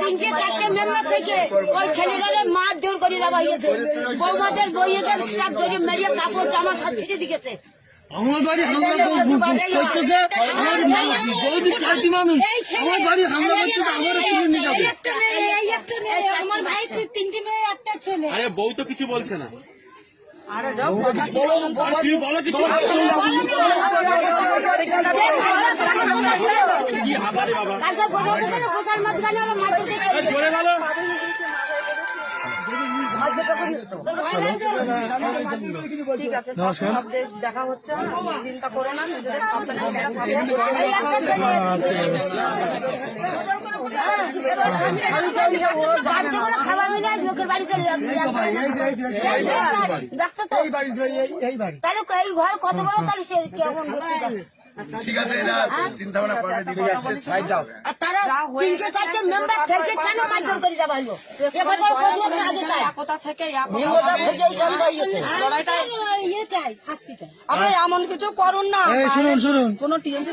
তিনটে চারটে মেম্বার থেকে ওই ছেলেগুলোর মার জোর করে দেওয়া হয়েছে বৌমাদের বইয়েদের সব ধরে মেরিয়ে কাপড় জামা সব ছিঁড়ে দিয়েছে আমার বাড়ি হামলা করতেছে আমার বৌদি চারটি মানুষ আমার বাড়ি হামলা করতেছে আমার তুলে নিয়ে যাবে একটা মেয়ে এই একটা মেয়ে আমার ভাই তিনটে মেয়ে একটা ছেলে আরে বউ তো কিছু বলছে না ঠিক আছে দেখা হচ্ছে চিন্তা করো না নিজেদের সাবধানে খাবার মিলে লোকের বাড়ি চলে যাচ্ছে তাহলে এই ঘর কত বড় তাহলে সে কেমন ঠিক আছে এরা চিন্তা ভাবনা আসছে আর তারা তিনটে চারটে মেম্বার থেকে কেন মারধর করে হলো কোথা থেকে কাজটা হয়েছে? ইয়ে চাই শাস্তি চাই আপনি এমন কিছু করুন না। শুনুন শুনুন। কোনো টিএমসি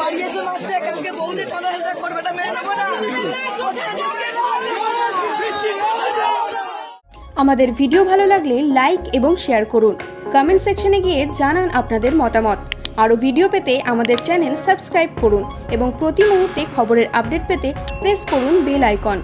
বাড়ি এসে মারছে, কালকে বৌদি টানা করবে না মেনে নেব না। আমাদের ভিডিও ভালো লাগলে লাইক এবং শেয়ার করুন। কমেন্ট সেকশনে গিয়ে জানান আপনাদের মতামত। আরও ভিডিও পেতে আমাদের চ্যানেল সাবস্ক্রাইব করুন এবং প্রতি মুহূর্তে খবরের আপডেট পেতে প্রেস করুন বেল আইকন।